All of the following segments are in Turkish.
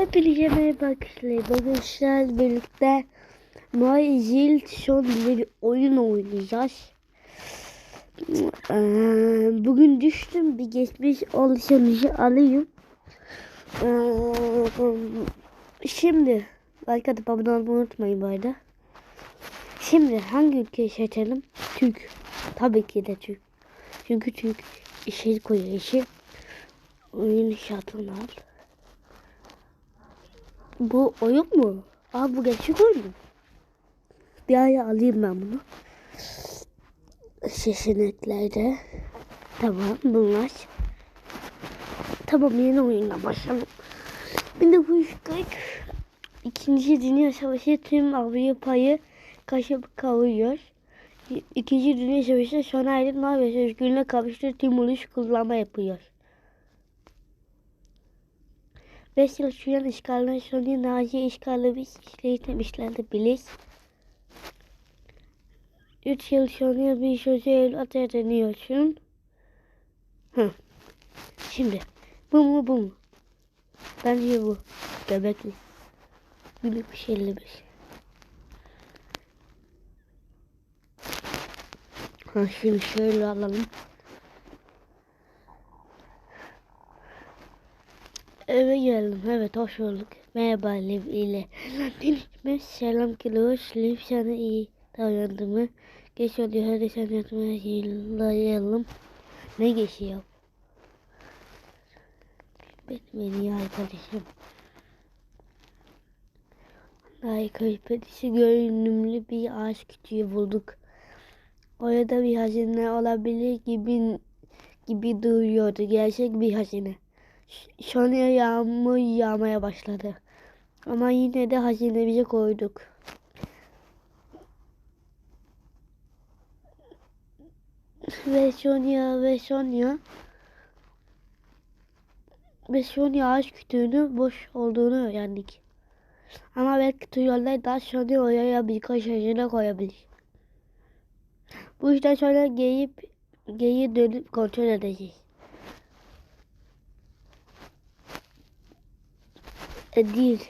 Hepinize merhaba arkadaşlar. Sizlerle birlikte My son diye bir oyun oynayacağız. Bugün düştüm. Bir geçmiş oluşanıcı alayım. Şimdi like atıp abone olmayı unutmayın bu arada. Şimdi hangi ülkeyi seçelim? Türk. Tabii ki de Türk. Çünkü Türk işe koyuyor işi. Oyun şartını al. Bu oyun mu? Aa bu gerçek oyun mu? Bir ay alayım ben bunu. Seçeneklerde. Tamam bunlar. Tamam yeni oyunla başlayalım. 1940 İkinci Dünya Savaşı tüm Avrupa'yı kaşıp kavuruyor. İkinci Dünya Savaşı sona erip Norveç özgürlüğüne kavuştu tüm ulus kullanma yapıyor. 5 yıl süren işgalden sonra Nazi işgali işlemişlerdi bilir. 3 yıl sonra bir sözü ateş deniyorsun. Hı. Şimdi bu mu bu mu? Bence bu. Göbekli. Büyük bir şeyli bir şey. Ha şimdi şöyle alalım. Eve geldim. Evet hoş bulduk. Merhaba Liv ile. Dinlemiş selam kiloş. Liv sana iyi davrandı mı? Geç oluyor hadi sen yatmaya yıllayalım. Ne geçiyor? Benim en iyi arkadaşım. Harika pedisi görünümlü bir ağaç kütüğü bulduk. Orada bir hazine olabilir gibi gibi duruyordu. Gerçek bir hazine. Sonra yağmur yağmaya başladı. Ama yine de hazinemize koyduk. Ve Sonya ve Sonya ve Sonya ağaç kütüğünün boş olduğunu öğrendik. Ama belki tuyollar daha sonra oraya birkaç hazine koyabilir. Bu işten sonra geyip geyi dönüp kontrol edeceğiz. E, değil.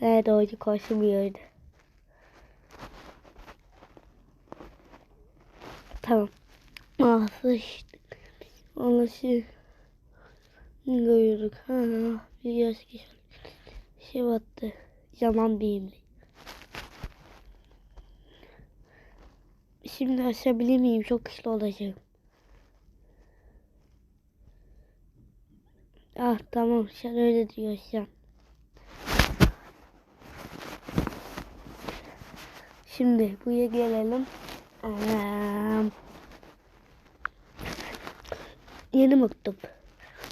Evet doğru koşmuyordu. Tamam. Sıçtık. Anlaşı görüyorduk. Ha, bir yaş geçti. Şey battı. Yaman bir Şimdi açabilir miyim? Çok güçlü olacağım. Ah tamam sen öyle diyorsan. Şimdi buraya gelelim. Ee, yeni mektup.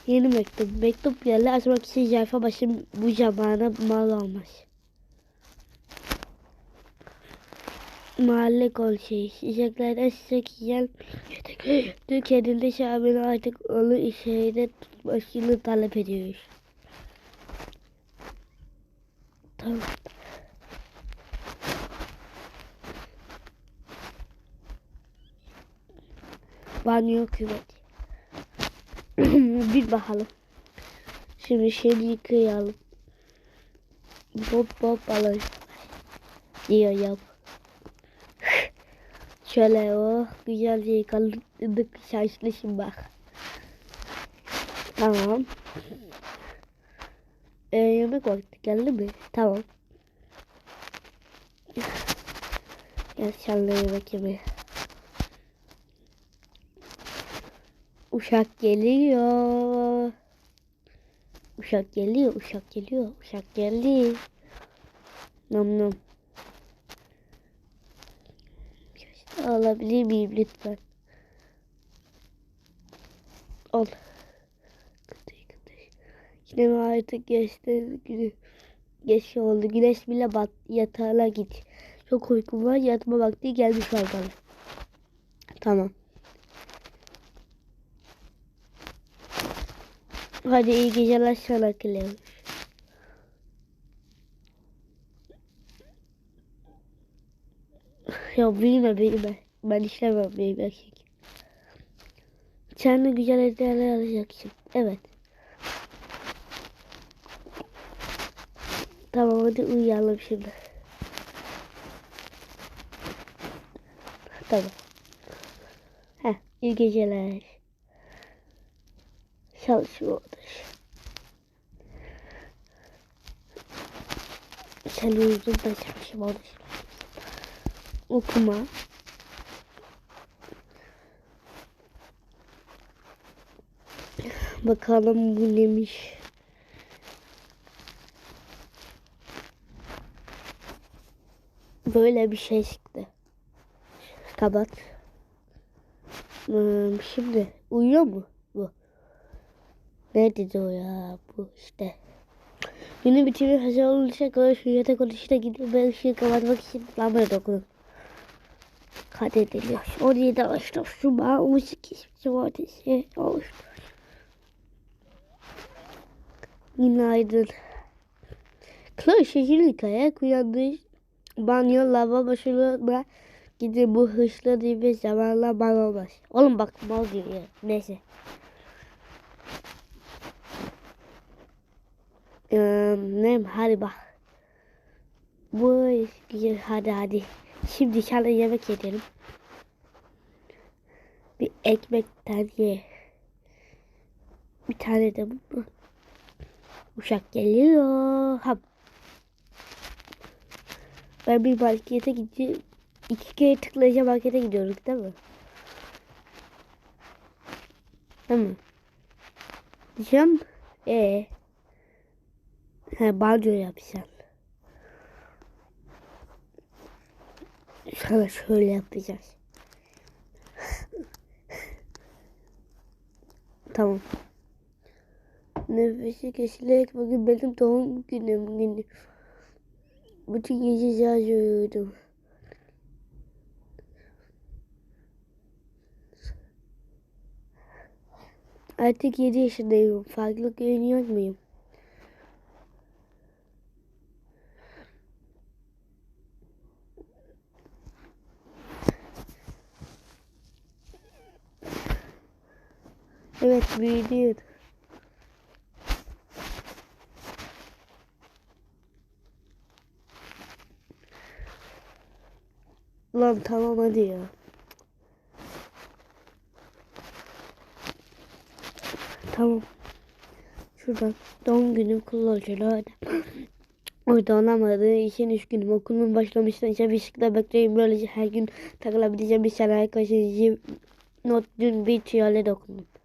Yeni mektup. Mektup yerle açmak için sayfa başım bu zamana mal olmaz. Mahalle konseyi. Çiçeklerden çiçek yiyen Türkiye'nin şahbini artık onu işe tutmasını talep ediyoruz. Tamam. Banyo küvet. Bir bakalım. Şimdi şeyi yıkayalım. Bop bop alalım. Diyor yap. Şöyle o güzelce yıkadık şaşlışım bak. Tamam. Ee, yemek vakti geldi mi? Tamam. Gel senle yemek yemeye. Uşak geliyor. Uşak geliyor, uşak geliyor, uşak geldi. Nam nam. Alabilir miyim lütfen? Al. Kıtay kıtay. Yine mi artık geçti günü? Geç oldu. Güneş bile bat yatağına git. Çok uykum var. Yatma vakti gelmiş bana. Tamam. Hadi iyi geceler sana Cleo. Ya büyüme büyüme. Ben işlemem benim erkek. Sen de güzel hediyeler alacaksın. Evet. Hadi uyuyalım şimdi. Tamam. Heh, iyi geceler. Çalışma odası. Sen uyudun çalışma odası. Okuma. Bakalım bu neymiş. Böyle bir şey çıktı. Kapat. Hmm, şimdi uyuyor mu bu? Ne dedi o ya bu işte. Günün bitimi hazır kadar şu yatak odasına gidip ben ışığı kapatmak için lambaya dokundum. Kaydediliyor. 17 Ağustos Cuma 18 Cumartesi Ağustos. Günaydın. Chloe şehirlik ayak uyandı. Banyo lavabosuna gidip bu hırslı bir zamanla bana olmaz. Oğlum bak mal gibi ya. Neyse. Ee, ne hadi bak. Bu hadi hadi. Şimdi dışarıda yemek yedim. Bir ekmekten ye. Bir tane de bu. Uşak geliyor. Hap. Ben bir markete gideceğim. İki kere tıklayınca markete gidiyoruz değil mi? Değil mi? Diyeceğim. Ee. He banyo yapacaksın. Sana şöyle yapacağız. tamam. Nefesi kesilerek bugün benim doğum günüm günü. Bütün gece sadece uyudum. Artık 7 yaşındayım. Farklı görünüyor muyum? Evet büyüdüm. Lan tamam hadi ya. Tamam. Şuradan doğum günüm kullanıcılar. Orada olamadığı için üç günüm okulun başlamıştan işe bir şıkla bekleyeyim. Böylece her gün takılabileceğim bir şeyler arkadaşım. Not dün bir tüyale dokundum.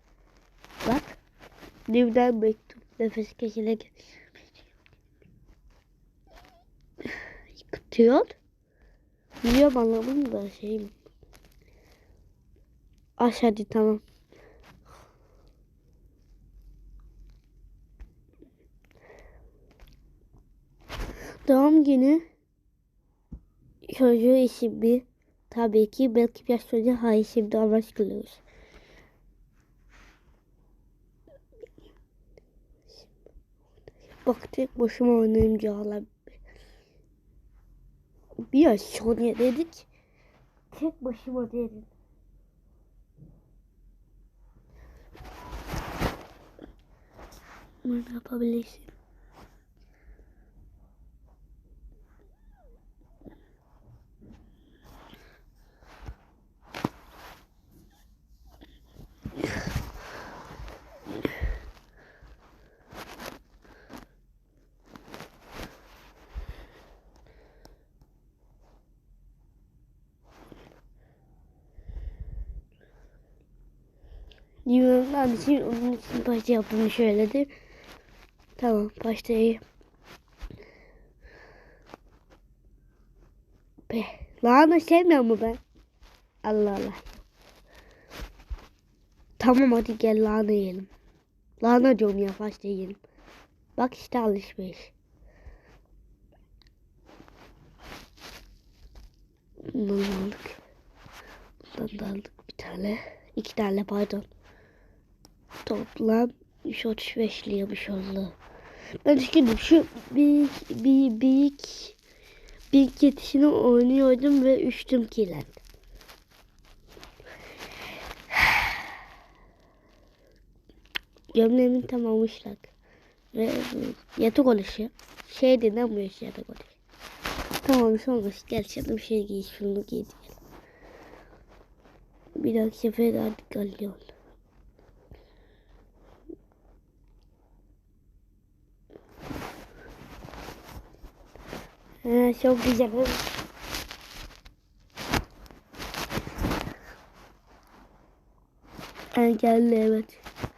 Divden mektup. Nefes kesilerek. Yıkıtıyor. Biliyorum anlamadım da şeyim. Aç hadi tamam. Doğum günü çocuğu ismi tabii ki belki biraz çocuğa hayır şimdi amaç kılıyoruz. Bak tek başıma oynayınca hala bir sonra dedik. Tek başıma dedim. Bunu yapabilirsin. Yumurtlar için onun için başta yapılmış öyledir. Tamam başlayayım. Be, lahana sevmiyor mu ben? Allah Allah. Tamam hadi gel lahana yiyelim. Lahana diyorum ya başta yiyelim. Bak işte alışveriş. Bundan aldık. Bundan da aldık bir tane. iki tane pardon. Toplam 135 liramış oldu. Ben düşündüm şu bir bir büyük bir yetişini oynuyordum ve üçtüm kilen. Gömleğimi tamamlamışlar. Ve yatak oluşu. Şey bu yaş yatak oluşu. Tamam olmuş. Gel canım şey giy şunu giy. Bir dahaki sefer daha dikkatli Ha, çok güzel. Ha, geldi evet.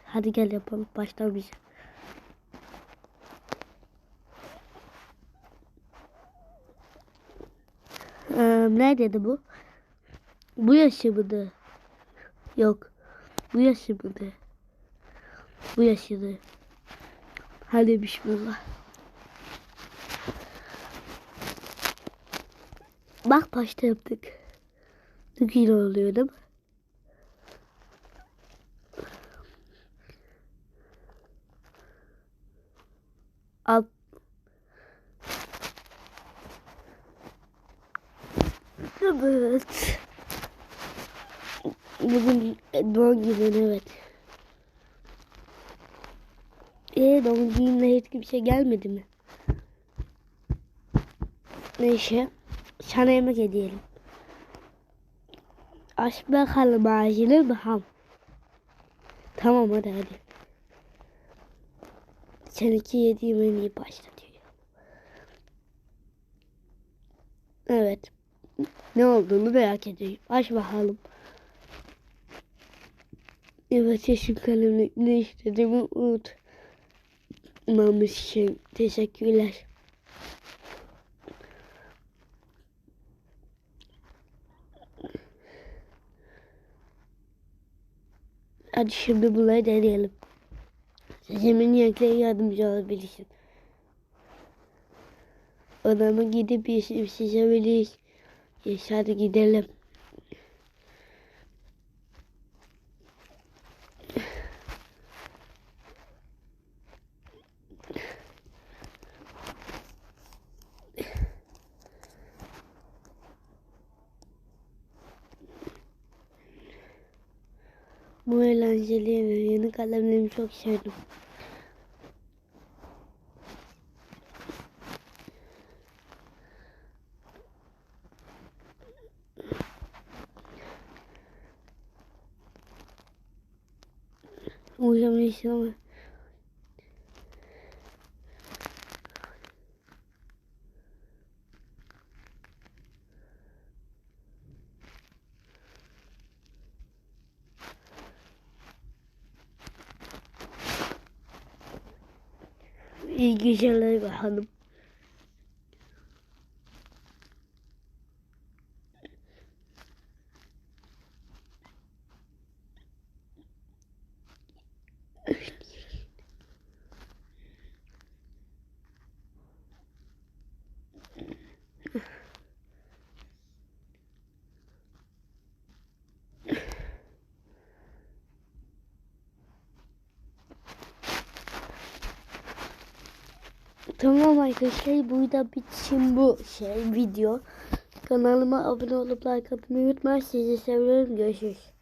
Hadi gel yapalım. Başlamayacağım. Ee, neredeydi bu? Bu yaşı mıydı? Yok. Bu yaşı mıydı? Bu yaşıydı. Hadi bismillah. Bak başta yaptık. Güzel oluyor değil mi? Alt Evet. Bugün doğum günün evet. Ee doğum gününe hiç kimse gelmedi mi? Neyse. Sana yemek edelim. Aç bakalım ağacını ham? Tamam hadi hadi. Seninki yediğim en iyi başlatıyor. Evet. Ne olduğunu merak ediyorum. Aç bakalım. Evet yeşil kalemle ne istediğimi unut. Mamış için teşekkürler. Hadi şimdi bunları deneyelim. Seçimin renkleri yardımcı olabilirsin. Odama gidip yeşil seçebiliriz. Yes, hadi gidelim. Bu eğlenceli ve yeni kalemlerimi çok sevdim. Neyse ama. İyi geceler bakalım. Tamam arkadaşlar burada bitsin bu şey video. Kanalıma abone olup like atmayı unutmayın. Sizi seviyorum. Görüşürüz.